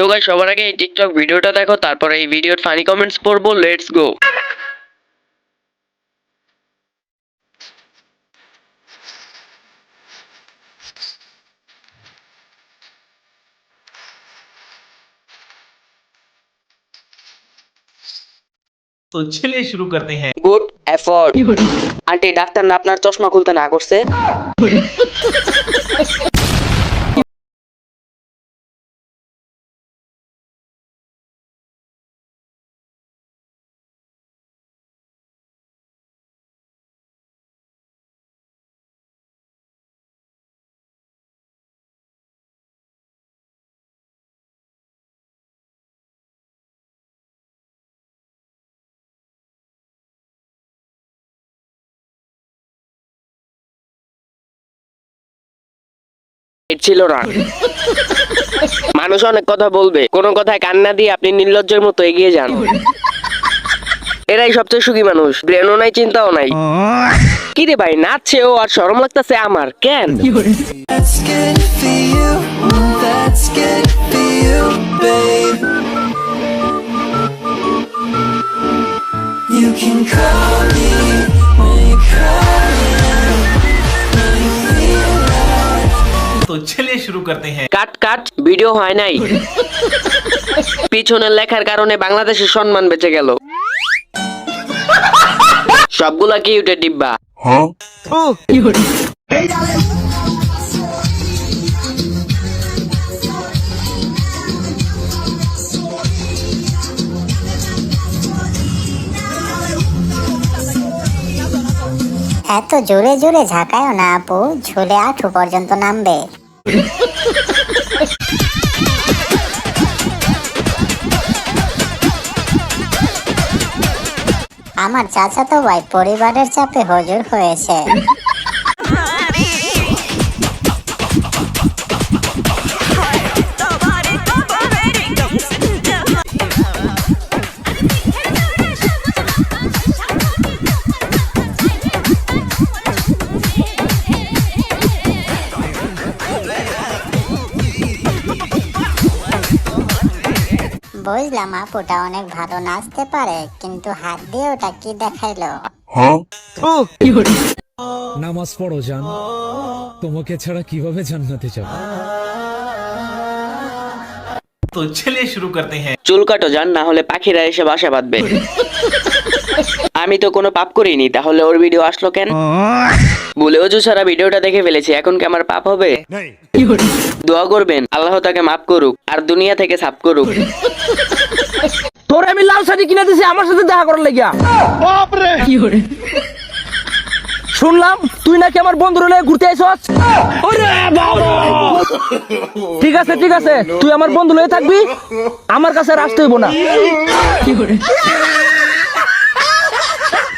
তো গাইস সবার আগে এই টিকটক ভিডিওটা দেখো তারপরে এই ভিডিওর ফানি কমেন্টস পড়বো লেটস গো तो चलिए शुरू करते हैं গুড এফর্ট আন্টি ডাক্তার না আপনার চশমা খুলতে না করছে ছিল রান মানুষ অনেক কথা বলবে কোনো কথায় কান্না দিয়ে আপনি নির্লজ্জের মতো এগিয়ে যান এরাই সবচেয়ে সুখী মানুষ ব্রেনও নাই চিন্তাও নাই কি রে ভাই নাচছে ও আর শরম লাগতেছে আমার কেন That's good for you. That's good for you, babe. करते हैं কাট কাট ভিডিও হয় নাই পিছনের লেখার কারণে বাংলাদেশের সম্মান বেঁচে গেল সবগুলা কি উঠে ডিব্বা এত জোরে জোরে ঝাঁকায় না আপু ঝুলে আঠু পর্যন্ত নামবে আমার চাচাতো ভাই পরিবারের চাপে হজুর হয়েছে। বুঝলাম আপুটা অনেক ভালো নাচতে পারে কিন্তু হাত দিয়ে ওটা কি দেখাইলো? হ্যাঁ? নামাজ পড়ো জান। তোমাকে ছাড়া কীভাবে জান্নাতে যাব? তো চলে শুরু করতে হ্যাঁ। চুল কাটো জান না হলে পাখিরা এসে বাসা বাঁধবে। আমি তো কোনো পাপ করিনি তাহলে ওর ভিডিও আসলো কেন? বলে অজু সারা ভিডিওটা দেখে ফেলেছি এখন কি আমার পাপ হবে? দোয়া করবেন আল্লাহ তাকে মাফ করুক আর দুনিয়া থেকে সাফ করুক। তোর আমি লাল শাড়ি কিনে দিছি আমার সাথে দেখা করার লাগিয়া। শুনলাম তুই নাকি আমার বন্ধুর লয়ে ঘুরতে আইছস? ঠিক আছে ঠিক আছে তুই আমার বন্ধু লয়ে থাকবি আমার কাছে আর আসতে হইব না।